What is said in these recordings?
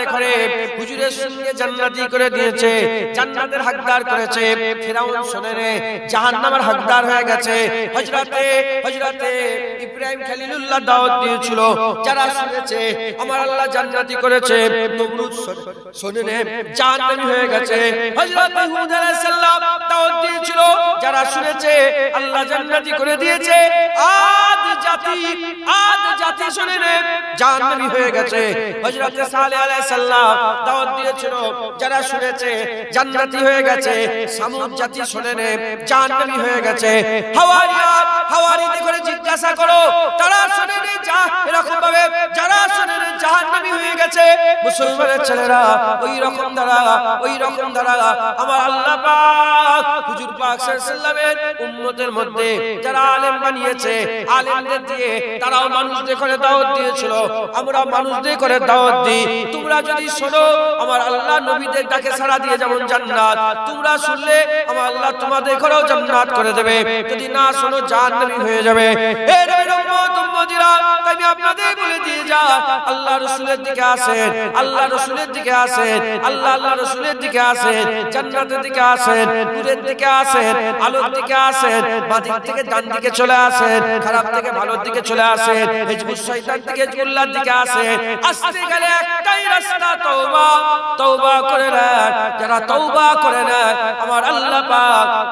তাদের ঘরে হুজুরের সঙ্গে জান্নাতি করে দিয়েছে, জান্নাতের হকদার করেছে। ফেরাউন শুনে রে, জাহান্নামের হকদার হয়ে গেছে। হযরতে হযরতে ইব্রাহিম খলিলুল্লাহ দাওয়াত দিয়েছিল, যারা শুনেছে, আমার আল্লাহ জান্নাতি করেছে। নমরুদ শুনে রে, জাহান্নামী হয়ে গেছে। হযরতে হুদ আলাইহিস সালাম দাওয়াত দিয়েছিল, যারা শুনেছে, আল্লাহ জান্নাতি করে দিয়েছে। আদ জাতি আদ জাতি শুনে রে, জাহান্নামী হয়ে গেছে। হযরতে সালেহ আলাইহিস সালাম দাওয়াত দিয়েছিল, যারা শুনেছে, জান্নাতি হয়ে গেছে, সামুদ জাতি শুনে রে জাহান্নামী হয়ে গেছে। হাওয়ারিয়া হাওয়ারিতে করে জিজ্ঞাসা করো, তারা শুনে আমার মানুষদের করে দাওয়াত দিই। তোমরা যদি শোনো, আমার আল্লাহ নবীদের ডাকে সাড়া দিয়ে যেমন জান্নাত, তোমরা শুনলে আমার আল্লাহ তোমাদের ঘরেও জান্নাত করে দেবে। যদি না শোনো, জাহান্নামী হয়ে যাবে। রাসূলের দিকে আসেন আলোর দিকে আসেন থেকে চলে আসেন, খারাপ থেকে ভালোর দিকে চলে আসেন হিজবুস দিকে আসেন। আসতে গেলে একটাই রাস্তা করে নেন যারা তওবা করে নেন আমার আল্লাহ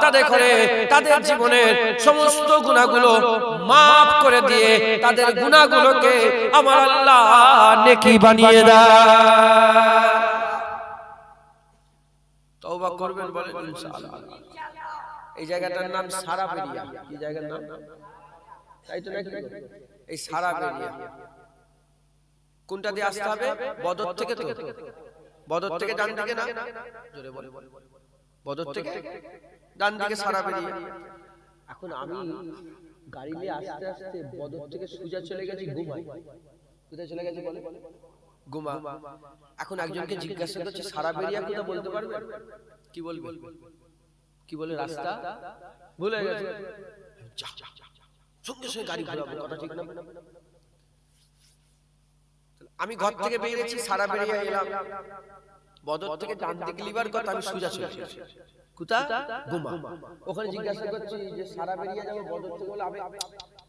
তাদের করে তাদের জীবনের সমস্ত গুনাহগুলো মাফ করে দিয়ে তাদের গুনাহগুলোকে আমার আল্লাহ নেকি বানিয়ে দেয় তওবা করবেন বলে ইনশাআল্লাহ। এই জায়গাটার নাম সারা বেরিয়া কি জায়গার নাম? তাই তো নাকি? এই কোনটা দিয়ে আসতে হবে? বদর থেকে তো। বদর থেকে ডান দিকে না? জোরে বলে বদর থেকে ডান দিকে এখন আমি গাড়ি নিয়ে আস্তে আস্তে বদর থেকে সুজা চলে গেছি ঘুমাই কোথায় চলে গেছে বলে? গুমা এখন একজনকে জিজ্ঞাসা করছে সারা বেরিয়া কোথা বলতে পারবে? কি বলবে? কি বলে রাস্তা? ভুলে গেছে। সঙ্গে সঙ্গে গাড়ি ঘোরাবো কথা ঠিক না? আমি ঘর থেকে বেরিয়েছি সারা বেরিয়ে এলাম। বদর থেকে ডান দিকে লিবার কথা আমি সুজা চলে এসেছি। কোথা গুমা ওখানে জিজ্ঞাসা করছি যে সারা বেরিয়ে যাব বদর থেকে বলে আমি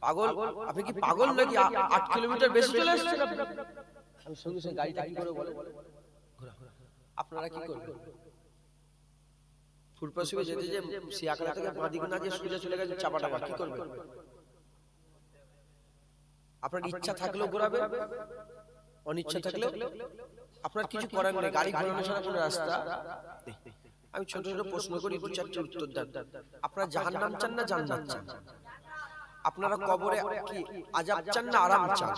পাগল? আপনি কি পাগল নাকি আট কিলোমিটার বেশি চলে এসেছেন? আমি সঙ্গে সঙ্গে গাড়িটা কি করে বলে আপনারা কি করবেন? যেতে যে সিয়াকলা থেকে বাঁদিকে না যে সোজা চলে গেছে চাপা টাপা কি করবেন? আপনার ইচ্ছা থাকলেও ঘোরাবে অনিচ্ছা থাকলেও? আপনার কিছু করার নেই গাড়ি ঘোরানো ছাড়া কোনো রাস্তা? আমি ছোট ছোট প্রশ্ন করি দু চারটি উত্তর দেন। আপনারা জাহান্নাম চান না জান্নাত চান? আপনারা কবরে কি আজাব চান না আরাম চান?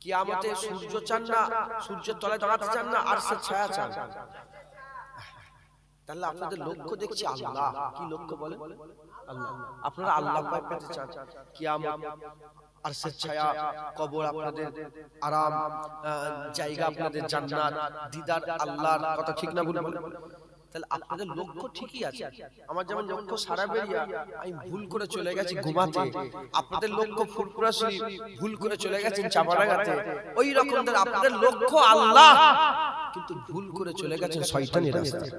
কিয়ামতে সূর্য চান না সূর্যের তলায় দাঁড়াতে চান না আর সে ছায়া চান? তাহলে আপনাদের লক্ষ্য দেখছি আল্লাহ। কি লক্ষ্য বলে আল্লাহ। আপনারা আল্লাহ পেতে চান। কিয়ামত আর সে ছায়া কবর আপনাদের আরাম জায়গা আপনাদের জান্নাত দিদার আল্লাহর কথা ঠিক না ভুল তাহলে আপনাদের লক্ষ্য ঠিকই আছে। আমার যেমন লক্ষ্য সারা বেরিয়া আমি ভুল করে চলে গেছি ঘুমাতে। আপনাদের লক্ষ্য ফুরফুরাশি ভুল করে চলে গেছেন চাপাডাঙ্গাতে ওই রকম আপনাদের লক্ষ্য আল্লাহ। কিন্তু ভুল করে চলে গেছেন শয়তানের রাস্তায়।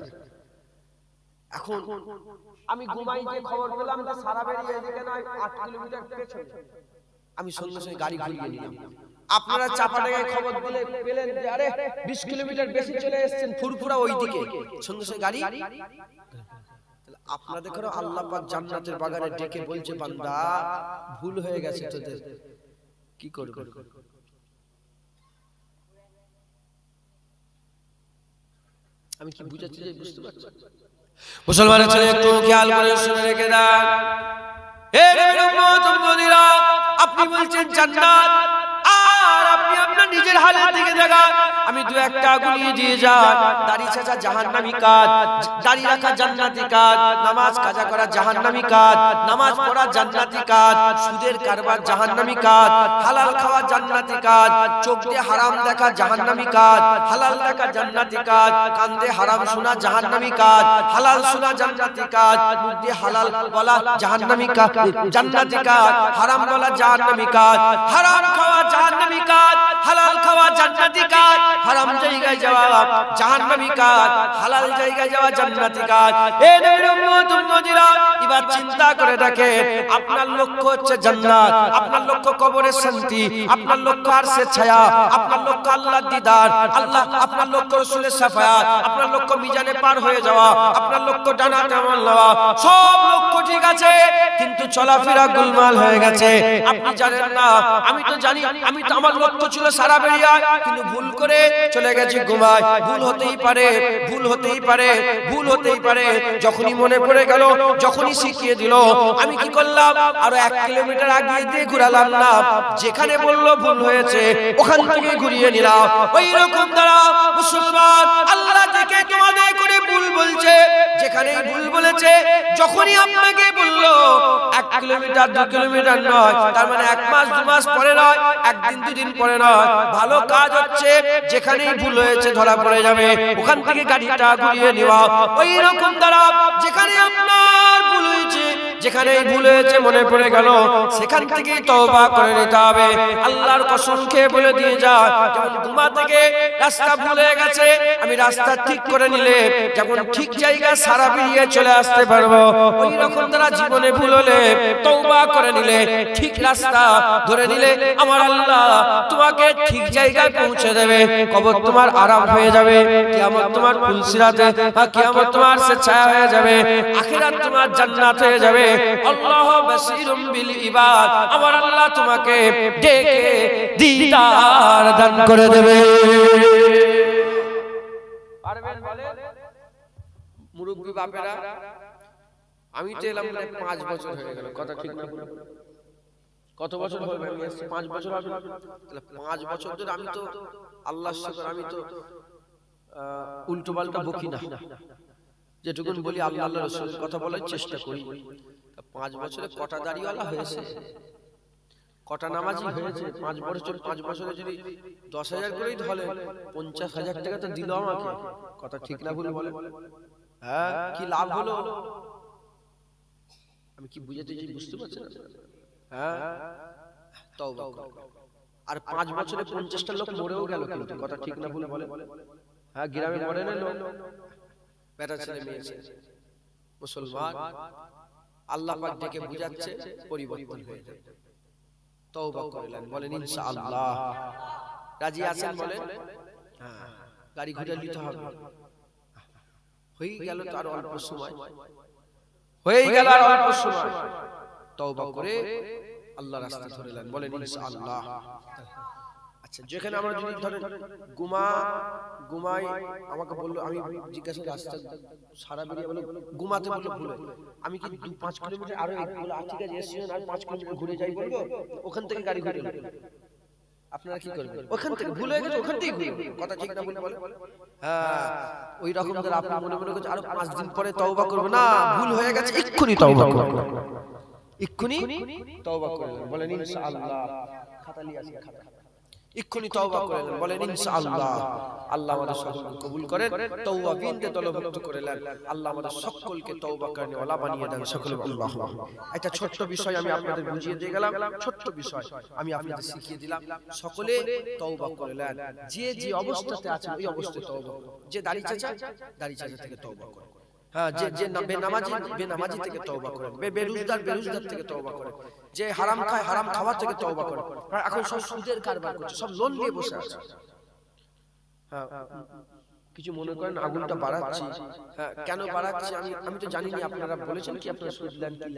এখন আমি ঘুমাই যে খবর পেলাম যে সারা বেরিয়ে এদিকে নয় আট কিলোমিটার পেছনে আমি সঙ্গে সঙ্গে গাড়ি ঘুরিয়ে নিলাম। আপনারা চাপাডাঙ্গায় খবর দিলে পেলেন যে আরে বিশ কিলোমিটার বেশি চলে এসেছেন ফুরফুরা ওই দিকে। সঙ্গে সঙ্গে গাড়ি? আপনাদের ঘরে আল্লাহ পাক জান্নাতের বাগানে ডেকে বলছে বান্দা ভুল হয়ে গেছে তোদের। কি করবে? আমি কি বুঝাচ্ছি? বুঝতে পারছি? মুসলমানের ছেলে একটু খেয়াল করে শুনে রেখে দেন। আপনি বলছেন জান্নাত। দু একটা গুলিয়ে দিয়ে যান দাড়ি চাচা জাহান্নামী কাজ, দাড়ি রাখা জান্নাতি কাজ, নামাজ কাজা করা জাহান্নামী কাজ, নামাজ পড়া জান্নাতি কাজ, সুদের কারবার জাহান্নামী কাজ, হালাল খাওয়া জান্নাতি কাজ, চোখ দিয়ে হারাম দেখা জাহান্নামী কাজ, হালাল দেখা জান্নাতি কাজ, কান দিয়ে হারাম শোনা জাহান্নামী কাজ, হালাল শোনা জান্নাতি কাজ, মুখ দিয়ে হালাল বলা জাহান্নামী কাজ, জান্নাতি কাজ, হারাম বলা জাহান্নামী কাজ, হারাম খাওয়া জাহান্নামী কাজ, হালাল খাওয়া জান্নাতি কাজ হারাম জায়গায় যাওয়া জাহান্নামী কাজ হালাল জায়গায় যাওয়া জান্নাতি কাজ। এ নবীর উম্মত উম্মতিরা এবার চিন্তা করে দেখেন আপনার লক্ষ্য হচ্ছে জান্নাত, আপনার লক্ষ্য কবরের শান্তি, আপনার লক্ষ্য আরশের ছায়া, আপনার লক্ষ্য আল্লাহর দিদার, আল্লাহ আপনার লক্ষ্য রাসূলের শাফায়াত আপনার লক্ষ্য মিজানে পার হয়ে যাওয়া, আপনার লক্ষ্য ডানা কামাল নেওয়া, সব লক্ষ্য ঠিক আছে, কিন্তু চলাফেরা গোলমাল হয়ে গেছে। আপনি জানেন না, আমি তো জানি, আমি তো আমার লক্ষ্য ছিল সারা বেরিয়া, কিন্তু ভুল করে চলে গেছি ঘুমায়। ভুল হতেই পারে, ভুল হতেই পারে, ভুল হতেই পারে, যখনই মনে পড়ে গেল, যখনই শিখিয়ে দিল, আমি কি করলাম? আরও এক কিলোমিটার আগিয়ে দিয়ে ঘুরালাম না? যেখানে বলল ভুল হয়েছে, ওখান থেকে ঘুরিয়ে নিলাম। ওই রকম দ্বারা মুসলমান আল্লাহ থেকে তোমাদের করে ভুল বলছে। যেখানে ভুল বলেছে, যখনই আপনাকে বলল, এক কিলোমিটার, দু কিলোমিটার নয়, তার মানে এক মাস, দু মাস পরে নয়, একদিন, দুদিন পরে নয়। ভালো কাজ হচ্ছে, যেখানেই ভুল হয়েছে ধরা পড়ে যাবে। ওখান থেকে গাড়িটা ঘুরিয়ে নেওয়া। ওই রকম দ্বারা যেখানে আপনার যেখানেই ভুল হয়েছে মনে পড়ে গেল, সেখান থেকেই তওবা করে নিতে হবে। আল্লাহর কসম খেয়ে বলে দিয়ে যা, যেমন ঘুমা থেকে রাস্তা ভুল গেছে, আমি রাস্তা ঠিক করে নিলে যখন ঠিক জায়গা সারা বেরিয়ে চলে আসতে পারব। ওই রকম দ্বারা জীবনে ভুল হলে তওবা করে নিলে, ঠিক রাস্তা ধরে নিলে, আমার আল্লাহ তোমাকে ঠিক জায়গায় পৌঁছে দেবে। কবর তোমার আরাম হয়ে যাবে, কিয়ামত তোমার ফুলসিরাতে কিয়ামত তোমার সে ছায়া হয়ে যাবে। আখিরাত তোমার জান্নাত হয়ে যাবে। আল্লাহ বাসিরুম বিল ইবাদ, আমার আল্লাহ তোমাকে ডেকে দিদার দান করে দেবে। পারবেন বলে? বাপেরা, আমি তো এলাম পাঁচ বছর হয়ে গেল, কথা ঠিক না। কত বছর হবে আমি এসেছি? পাঁচ বছর হবে? তাহলে পাঁচ বছর ধরে আমি তো আল্লাহ শুকর, আমি তো উল্টো পাল্টা বকি না। যেটুকুন বলি আল্লাহ আল্লাহ কথা বলার চেষ্টা করি। পাঁচ বছরে কটা দাড়িওয়ালা হয়েছে? কটা নামাজি হয়েছে? পাঁচ বছর পাঁচ বছরে যদি দশ হাজার করেই ধরে পঞ্চাশ হাজার টাকা তো দিল আমাকে। কথা ঠিক না ভুল বলে। হ্যাঁ কি লাভ হলো? আমি কি বুঝাতে চাই বুঝতে পারছেন হ্যাঁ তওবা করো। আর পাঁচ বছরে পঞ্চাশটা লোক মরেও গেল কিন্তু কথা ঠিক না ভুল বলে। হ্যাঁ গ্রামে মরে না লোক? বেটা ছেলে মেয়ে মুসলমান? আল্লাহ পাক ডেকে বুঝাচ্ছে পরিবর্তন হয়ে যাবে। তওবা করলেন বলেন ইনশাআল্লাহ। রাজি আছেন বলেন? হ্যাঁ। গাড়ি ঘুরে নিতে হবে। হয়ে। গেল তো আর অল্প সময়। হয়ে গেল আর অল্প সময়। তওবা করে আল্লাহ রাস্তা ধরলেন বলেন ইনশাআল্লাহ। আচ্ছা যেখানে আমরা যদি ধরেন গুমা, গুমাই আমাকে বলল, আমি জিজ্ঞাসা রাস্তা সারা বেরিয়ে বলে গুমাতে বলল আমি কি দু পাঁচ কিলোমিটার আরও বলে ঠিক আছে আর পাঁচ কিলোমিটার ঘুরে যাই বলব? ওখান থেকে গাড়ি ঘুরে আপনারা কি করবেন? ওখান থেকে ভুল হয়ে গেছে ওখান ঘুরে কথা ঠিক না বলে বলে? হ্যাঁ ওই রকম করে আপনি মনে মনে করছেন, আরও পাঁচ দিন পরে তওবা করব। না, ভুল হয়ে গেছে, এক্ষুনি তওবা করব এক্ষুনি তওবা করলেন। বলেন, ইনশাআল্লাহ। খাতা নিয়ে আসেন খাতা এক্ষুনি তওবা করলেন বলেন ইনশাআল্লাহ। আল্লাহ আমাদের সকলকে কবুল করেন তওবাবিনদের দলভুক্ত করলেন আল্লাহ আমাদের সকলকে তওবা করনে ওয়ালা বানিয়ে দেন সকলে আল্লাহ একটা ছোট্ট বিষয় আমি আপনাদের বুঝিয়ে দিয়ে গেলাম ছোট্ট বিষয় আমি আপনাদের শিখিয়ে দিলাম সকলে তওবা করলেন যে যে অবস্থাতে আছেন ওই অবস্থায় তওবা। যে দাড়ি চাচা দাড়ি চাচা থেকে তওবা করুন হ্যাঁ যে যে বেনামাজি বেনামাজি থেকে তওবা করেন বে- বেরোজগার বেরোজগার থেকে তওবা করেন যে হারাম খায় হারাম খাওয়া থেকে তওবা করেন এখন সব সুদের কারবার করছে সব লোন নিয়ে বসে আছে। হ্যাঁ। কিছু মনে করেন আগুনটা বাড়াচ্ছি? হ্যাঁ কেন বাড়াচ্ছি? আমি আমি তো জানি না আপনারা বলেছেন কি আপনারা সুদ নেন কি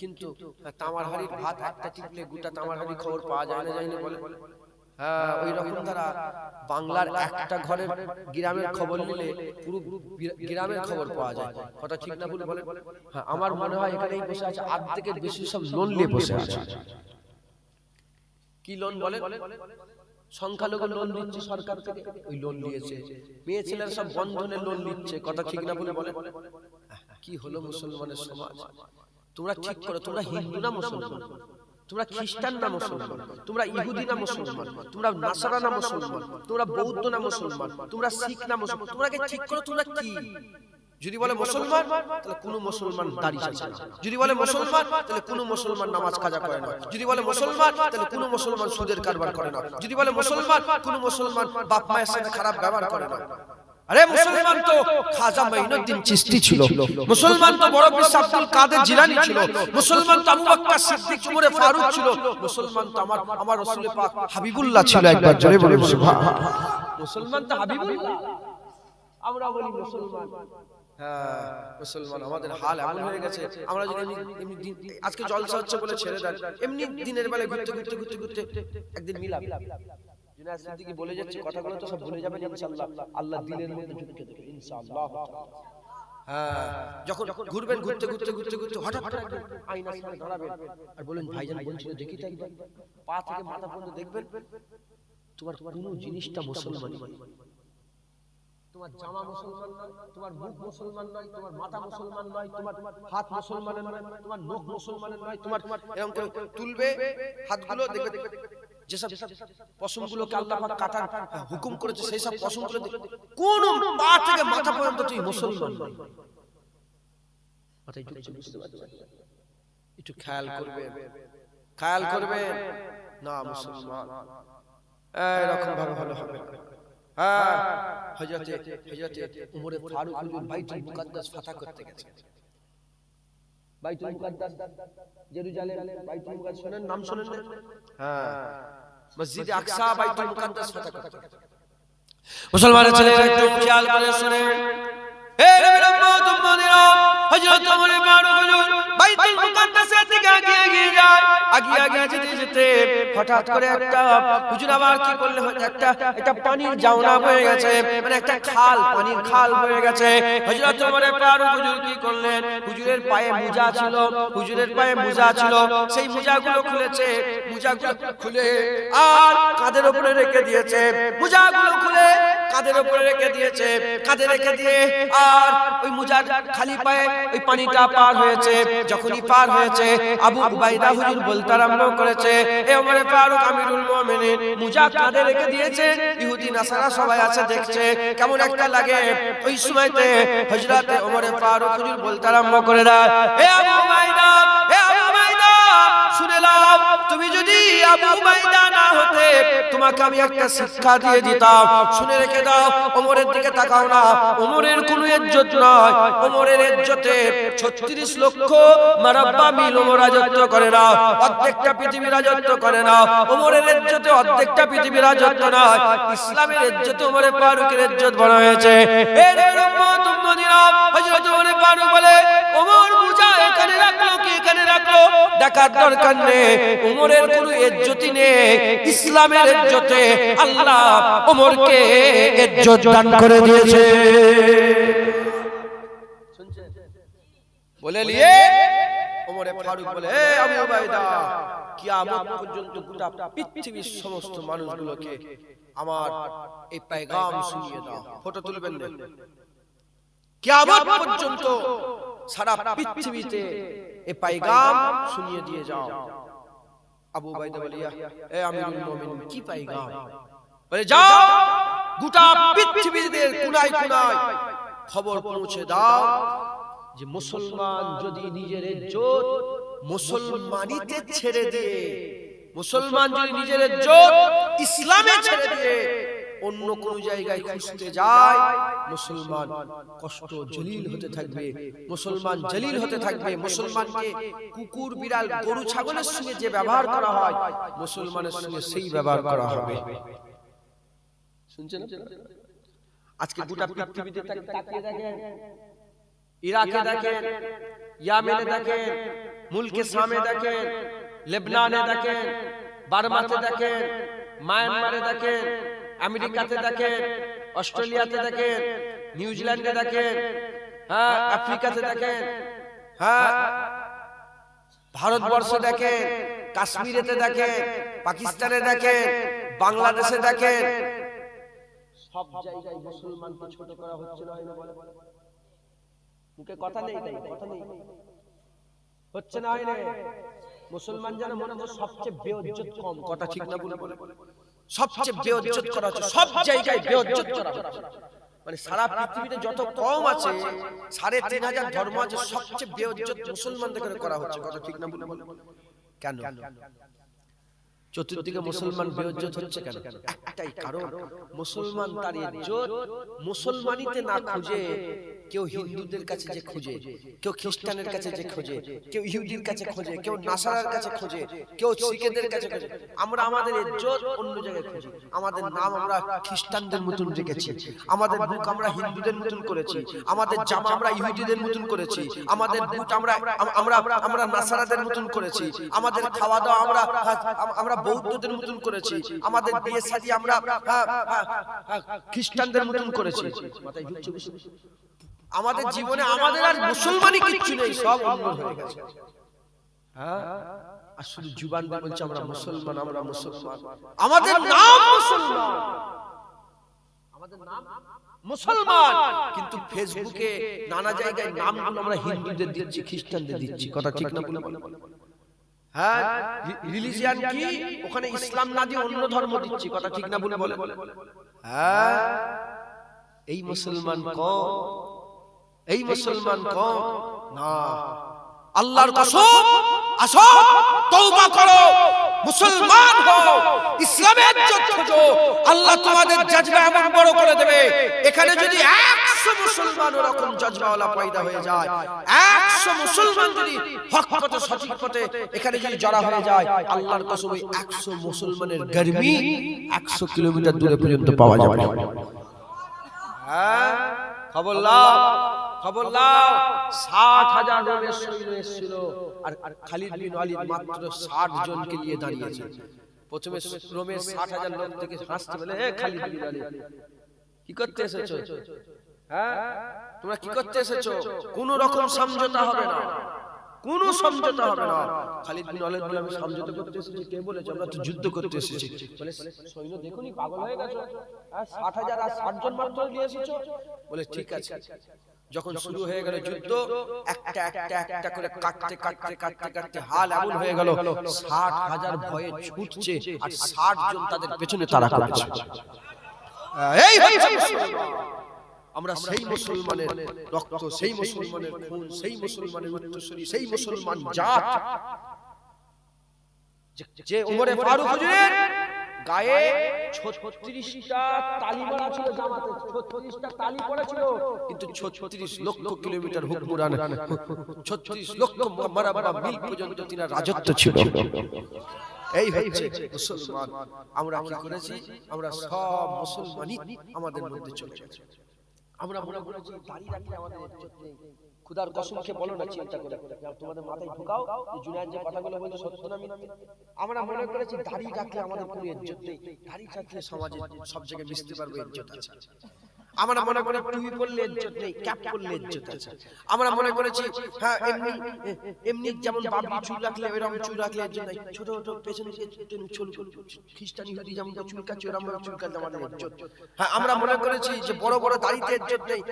কিন্তু হ্যাঁ, তামার হাড়ির ভাত একটা টিপলে গোটা তামার হাড়ি খবর পাওয়া যায় না যায় না বলে। ওই রকম তারা বাংলার একটা ঘরের গ্রামের খবর নিলে পুরো গ্রামের খবর পাওয়া যায়। কথা ঠিক না ভুল বলে? হ্যাঁ আমার মনে হয় এখানেই বসে আছে আর্ধেকের বেশি সব লোন নিয়ে বসে আছে। কি লোন বলে সংখ্যালঘু লোন দিচ্ছে সরকার থেকে ওই লোন নিয়েছে মেয়ে ছেলেরা সব বন্ধনে লোন নিচ্ছে কথা ঠিক না বলে বলে? কি হলো মুসলমানের সমাজ? তোমরা ঠিক করো তোমরা হিন্দু না মুসলমান? তোমরা খ্রিস্টান না মুসলমান তোমরা ইহুদি না মুসলমান তোমরা নাসারা না মুসলমান তোমরা বৌদ্ধ না মুসলমান তোমরা শিখ না মুসলমান। তোমরা ঠিক করো তোমরা কি? যদি বলে মুসলমান তাহলে কোনো মুসলমান দাড়ি যদি বলে মুসলমান তাহলে কোনো মুসলমান নামাজ কাজা করে না। যদি বলে মুসলমান তাহলে কোনো মুসলমান সুদের কারবার করে না। যদি বলে মুসলমান কোনো মুসলমান বাপ মায়ের সাথে খারাপ ব্যবহার করে না। আরে মুসলমান তো খাজা মাইনুদ্দিন চিশতি ছিল। মুসলমান তো বড় পীর আব্দুল কাদের জিলানী ছিল। মুসলমান তো আবু বকর সিদ্দিক, উমরে ফারুক ছিল। মুসলমান তো আমার আমার রাসূল পাক হাবিবুল্লাহ ছিল একবার, জোরে বলে সুবহান। মুসলমান তো হাবিবুল্লাহ। আমরা বলি মুসলমান। হ্যাঁ মুসলমান, আমাদের হাল এমন হয়ে গেছে। আমরা যদি এমনি আজকে জলসা হচ্ছে বলে ছেড়ে দেন, এমনি দিনের বেলা ঘুরতে ঘুরতে ঘুরতে ঘুরতে একদিন মিলাম জুনায়েদ সিদ্দিকী বলে যাচ্ছে কথাগুলো তো সব ভুলে যাবেন ইনশাআল্লাহ আল্লাহ দিলের মধ্যে ঢুকে দেবে ইনশাআল্লাহ হ্যাঁ যখন ঘুরবেন ঘুরতে ঘুরতে ঘুরতে ঘুরতে হঠাৎ করে আয়নার সামনে দাঁড়াবেন আর বলেন ভাইজান বলছিল দেখি তো পা থেকে মাথা পর্যন্ত দেখবেন তোমার কোনো জিনিসটা মুসলমান তোমার জামা মুসলমান নয় তোমার মুখ মুসলমান নয় তোমার মাথা মুসলমান নয় তোমার হাত মুসলমানের নয় তোমার নখ মুসলমানের নয় তোমার এরকম করে তুলবে হাতগুলো দেখবে যেসব পশমগুলোকে আল্লাহ পাক কাটার হুকুম করেছে সেই সব পশমগুলো কোন পা থেকে মাথা পর্যন্ত তুই মুসলমান নয়। মাথায় ঢুকছে বুঝতে পারছেন একটু খেয়াল করবে। খেয়াল করবে। না মুসলমান। এরকম ভাবে ভালো হবে না। হ্যাঁ হযরতে হযরতে উমরে ফারুক হুজুর বাইতুল মুকাদ্দাস ফাতা করতে গেছে। বাইতুল মুকাদ্দাস জেরুজালেম বাইতুল মুকাদ্দাস শুনেন নাম শুনেন? হ্যাঁ। মসজিদ আকসা বাইতুল মুকাদ্দাস ফাতা করতে মুসলমানের ছেলেরা একটু খেয়াল করে শুনেন এ নবীর উম্মত উম্মতিরা হযরত ওমর ফারুক হুজুর বাইতুল মুকাদ্দাসের দিকে এগিয়ে এগিয়ে যায় আগিয়ে আগিয়ে যেতে যেতে হঠাৎ করে একটা হুজুর আবার কি করলে, একটা একটা পানির জাওনা বয়ে গেছে মানে একটা খাল, পানির খাল বয়ে গেছে। হযরত ওমর ফারুক হুজুর কি করলেন, হুজুরের পায়ে মোজা ছিল, হুজুরের পায়ে মোজা ছিল, সেই মোজাগুলো খুলেছে, মোজাগুলো খুলে আর কাঁধের উপরে রেখে দিয়েছে, মোজাগুলো খুলে কাঁধের উপরে রেখে দিয়েছে, কাঁধে রেখে দিয়ে আর ওই মুজার খালি পায়ে ওই পানিটা পার হয়েছে, যখনই পার হয়েছে, আবু উবাইদা হুজুর বলতে আরম্ভ করেছে, এ ওমরে ফারুক আমিরুল মুমিনিন মুজা কাঁধে রেখে দিয়েছে? ইহুদি, নাসারা সবাই আছে, দেখছে, কেমন একটা লাগে। ওই সময়তে হযরতে ওমরে ফারুক হুজুর বলতে আরম্ভ করে দেয়, এ আবু আবু উবাইদা না হতে তোমাকে আমি একটা শিক্ষা দিয়ে দিতাম। শুনে রেখে দাও, ওমরের দিকে তাকাও না। ওমরের কোনো ইজ্জত নয়। ওমরের ইজ্জতে 36 লক্ষ মারাব্বা মিল ওমর রাজত্ব করে না। অর্ধেকটা পৃথিবী রাজত্ব করে না। ওমরের অর্ধেকটা পৃথিবী রাজত্ব নয় ইসলামের ইজ্জতে ওমরে ফারুকের ইজ্জত বড় হয়েছে। দেখার দরকার নেই ওমরের কোনো ইজ্জতই নেই, ইসলামের ইজ্জতে আল্লাহ ওমরকে ইজ্জত দান করে দিয়েছে। বলে নিয়ে ওমরে ফারুক বলে হে আবু উবাইদা কিয়ামত পর্যন্ত গোটা পৃথিবীর সমস্ত মানুষগুলোকে আমার এই পেগাম শুনিয়ে দাও, ফটো তুলবেন না। কিয়ামত পর্যন্ত সারা পৃথিবীতে এই পাইগাম শুনিয়ে দিয়ে যাও। আবু বাইদা এ আমিরুল মুমিনিন কি পাইগাম? বলে যাও গোটা পৃথিবীতে কোনায় কোনায় খবর পৌঁছে দাও যে মুসলমান যদি নিজের ইজ্জত মুসলমানিতে ছেড়ে দিয়ে মুসলমান যদি নিজের ইজ্জত ইসলামে ছেড়ে দিয়ে অন্য কোন জায়গায় খুঁজতে যায় মুসলমান কষ্ট জলিল হতে থাকবে মুসলমান জলিল হতে থাকবে মুসলমানকে কুকুর বিড়াল গরু ছাগলের সঙ্গে যে ব্যবহার করা হয় মুসলমানের সঙ্গে সেই ব্যবহার করা হবে। শুনছেন? আজকে গোটা পৃথিবীতে তাকিয়ে দেখেন। ইরাকে দেখেন ইয়ামেনে দেখেন মুলকে সামে দেখেন লেবনানে দেখেন বার্মাতে দেখেন মায়ানমারে দেখেন আমেরিকাতে দেখেন অস্ট্রেলিয়াতে দেখেন নিউজিল্যান্ডে দেখেন হ্যাঁ আফ্রিকাতে দেখেন হ্যাঁ ভারতবর্ষে দেখেন কাশ্মীরেতে দেখেন পাকিস্তানে দেখেন বাংলাদেশে দেখেন। সব জায়গায় মুসলমানকে ছোট করা হচ্ছে না বলে মুখে কথা নেই তাই কথা নেই হচ্ছে না হয় না। মুসলমান যেন মনে হয় সবচেয়ে বেউজ্জত কম কথা ঠিক না বলে। বলে। সবচেয়ে বেউজ্জত করা হচ্ছে সব জায়গায় বেউজ্জত করা হচ্ছে মানে সারা পৃথিবীতে যত কম আছে সাড়ে তিন হাজার ধর্ম আছে সবচেয়ে বেউজ্জত মুসলমানদের করা হচ্ছে কথা ঠিক না বলে কেন? চতুর্দিকে মুসলমান বেউজ্জত হচ্ছে কেন? একটাই কারণ মুসলমান তার ইজ্জত মুসলমানিতে না খুঁজে কেউ হিন্দুদের কাছে যে খুঁজে কেউ খ্রিস্টানের কাছে যে খোঁজে কেউ ইহুদির কাছে খোঁজে কেউ নাসারার কাছে খোঁজে কেউ শিখেদের কাছে খোঁজে। আমরা আমাদের ইজ্জত অন্য জায়গায় খুঁজি। আমাদের নাম আমরা খ্রিস্টানদের মতন রেখেছি। আমাদের বুক আমরা হিন্দুদের মতন করেছি। আমাদের জামা আমরা ইহুদিদের মতন করেছি। আমাদের বুট আমরা আমরা আমরা নাসারাদের মতন করেছি আমাদের খাওয়া দাওয়া আমরা আমরা বৌদ্ধদের মতন করেছি। আমাদের বিয়ে শাদী আমরা খ্রিস্টানদের মতন করেছি। মাথায় ঢুকছে আমাদের জীবনে আমাদের আর মুসলমানই কিচ্ছু নেই সব অন্য হয়ে গেছে। হ্যাঁ? আর শুধু জুবান বলছে আমরা মুসলমান আমরা মুসলমান। আমাদের নাম মুসলমান। আমাদের নাম মুসলমান। কিন্তু ফেসবুকে নানা জায়গায় নামগুলো আমরা হিন্দুদের দিচ্ছি খ্রিস্টানদের দিচ্ছি। কথা ঠিক না বলে বলে। হ্যাঁ রিলিজিয়ান কি ওখানে ইসলাম না দিয়ে অন্য ধর্ম দিচ্ছি কথা ঠিক না বলে বলে হ্যাঁ এই মুসলমান কম এই মুসলমান কম না আল্লাহর কসম আসো তওবা করো মুসলমান হও, ইসলামের খোঁজো আল্লাহ তোমাদের জজবা এমন বড় করে দেবে, এখানে যদি 100 মুসলমান ওরকম জজবাওয়ালা পয়দা হয়ে যায় 100 মুসলমান যদি হক পথে, সঠিক পথে, এখানে যদি জড়া হয়ে যায়, আল্লাহর কসম ওই 100 মুসলমানের গর্মি 100 কিলোমিটার দূরে পর্যন্ত পাওয়া যাবে। হ্যাঁ? খবর লাও খবর লাও। ষাট হাজার রোমের সৈন্য এসেছিল আর আর খালিদ বিন ওয়ালিদ মাত্র ষাট জনকে নিয়ে দাঁড়িয়েছে প্রথমে রোমের ষাট হাজার লোক থেকে হাসতে বলে খালিদ বিন ওয়ালিদ কি করতে এসেছ? হ্যাঁ? তোমরা কি করতে এসেছ? কোন রকম সমঝোতা হবে না। কোনো সমঝোতা হবে না। খালিদ বিন ওয়ালিদ বলে আমি সমঝোতা করতে এসেছি। কে বলেছে? আমরা তো যুদ্ধ করতে এসেছি। বলে সৈন্য দেখুনি পাগল হয়ে গেছো। আর ষাট হাজার আর ষাট জন মাত্র নিয়ে এসেছ? বলে ঠিক আছে। যখন শুরু হয়ে গেল যুদ্ধ একটা একটা একটা করে কাটতে কাটতে কাটতে কাটতে হাল এমন হয়ে গেল ষাট হাজার ভয়ে ছুটছে আর ষাট জন তাদের পেছনে তারা করেছে। এই আমরা সেই মুসলমানের রক্ত সেই মুসলমানের খুন সেই মুসলমানের উত্তরসূরি সেই মুসলমান জাত। যে- যে উমরে ফারুক হুজুরের গায়ে 36টা তালি মারা ছিল জামাতে। 36টা তালি পড়া ছিল কিন্তু 36 লক্ষ কিলোমিটার হুকমুরান 36 লক্ষ মারা মারা মিল পর্যন্ত তিনার রাজত্ব ছিল। এই হচ্ছে মুসলমান। আমরা কি করেছি? আমরা সব মুসলমানই আমাদের মধ্যে চলে গেছে। আমরা মনে করেছি দাঁড়িয়ে রাখলে আমাদের খুদার কসমকে বলো না চিন্তা করে। তোমাদের মাথায় ঢুকাও যে জুনায়েদ যে কথাগুলো বলে সত্য না মিথ্যে? আমরা মনে করেছি দাঁড়িয়ে রাখলে আমাদের কোনো ইজ্জত নেই। দাঁড়িয়ে রাখলে সমাজে সব জায়গায় মিশতে পারব ইজ্জত আছে। আমরা মনে করে টুপি পরলে ইজ্জত নেই ক্যাপ পরলে ইজ্জত আছে। আমরা মনে করেছি হ্যাঁ এমনি এমনি যেমন বাবরি চুল রাখলে এরকম চুল রাখলে ইজ্জত নাই ছোট ছোট পেছনে চুল চুল খ্রিস্টান ইহুদি যেমন চুল কাচ্ছে ওরকম চুল কাটলে আমাদের ইজ্জত হ্যাঁ আমরা মনে করেছি যে বড় বড় দাড়িতে ইজ্জত নেই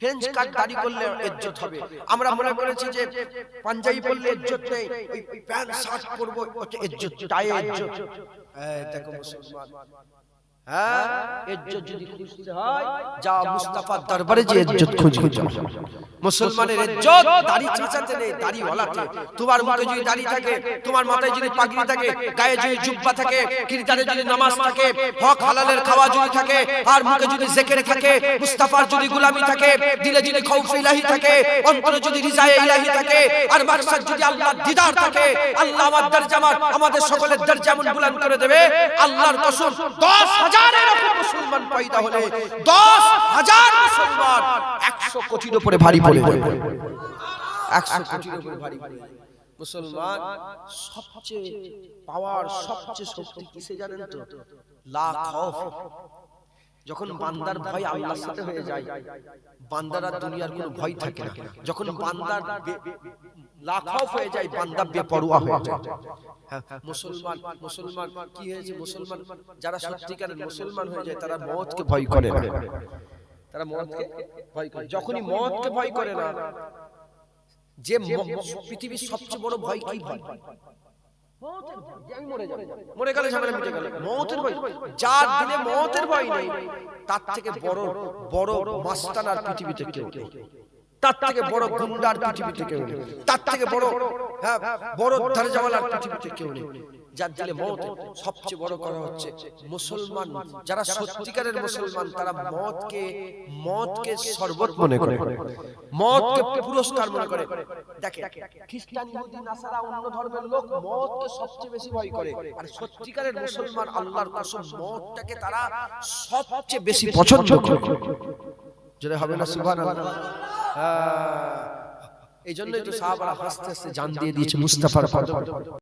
ফ্রেঞ্চ কাট দাড়ি করলে ইজ্জত হবে। আমরা মনে করেছি যে পাঞ্জাবি পরলে ইজ্জত নেই ওই প্যান্ট শার্ট পরবো ইজ্জত টাই ইজ্জত। এই দেখো মুসলমান হ্যাঁ ইজ্জত যদি খুঁজতে হয় যা মুস্তাফার দরবারে যে ইজ্জত খুঁজে। মুসলমানের ইজ্জত দাড়ি চাচাতে নেই দাড়ি ওয়ালাতে। তোমার মুখে যদি দাড়ি থাকে তোমার মাথায় যদি পাগড়ি থাকে গায়ে যদি জুব্বা থাকে কিরদারে যদি নামাজ থাকে হক হালালের খাওয়া যদি থাকে আর মুখে যদি জিকির থাকে মুস্তাফার যদি গোলামি থাকে দিলে যদি খৌফ ইলাহি থাকে অন্তরে যদি রিজায়ে ইলাহি থাকে আর মাকসাদ যদি আল্লাহর দিদার থাকে আল্লাহ আমার দরজা আমার আমাদের সকলের দরজা এমন বুলন্দ করে দেবে আল্লাহর কসম 10000 এরকম মুসলমান পয়দা হলে 10000 মুসলমান 100 কোটির উপরে ভারী পড়ে যাবে। 100 কোটির উপরে ভারী পড়ে মুসলমান সবচেয়ে পাওয়ার সবচেয়ে শক্তি কিসে জানেন তো? লা খৌফ। যখন বান্দার ভয় আল্লাহর সাথে হয়ে যায়, বান্দার আর দুনিয়ার কোনো ভয় থাকে না। যখন বান্দার লাখফ হয়ে যায় বান্দা বেপরোয়া হয়ে যায়। হ্যাঁ, মুসলমান মুসলমান কি হয়েছে? মুসলমান যারা সত্যিকারের মুসলমান হয়ে যায় তারা মওতকে ভয় করে। না তারা মওতকে ভয় করে। যখনই মওতকে ভয় করে না যে পৃথিবীর সবচেয়ে বড় ভয় কি? ভয় মরে গেলে ঝামেলা মিটে গেল। মৌতের ভয়। যার দিলে মৌতের ভয় নেই তার থেকে বড় বড় মাস্তানার পৃথিবীতে কেউ নেই তার থেকে বড় গুন্ডার পৃথিবীতে কেউ নেই। তার থেকে বড় হ্যাঁ বড় দরজাওয়ালার পৃথিবীতে কেউ নেই। যার দিলে মত সবচেয়ে বড় করা হচ্ছে মুসলমান। যারা সত্যিকারের মুসলমান তারা মদকে মদকে সর্বত মনে করে। মদকে পুরস্কার মনে করে। দেখে খ্রিস্টান ইহুদি নাসারা অন্য ধর্মের লোক মদকে সবচেয়ে বেশি ভয় করে। আর সত্যিকারের মুসলমান আল্লাহর কসম মদটাকে তারা সবচেয়ে বেশি পছন্দ করে। যেটা হবে না সুবহানাল্লাহ এই জন্যই তো সাহাবারা হাসতে হাসতে জান দিয়ে দিয়েছে মুস্তাফার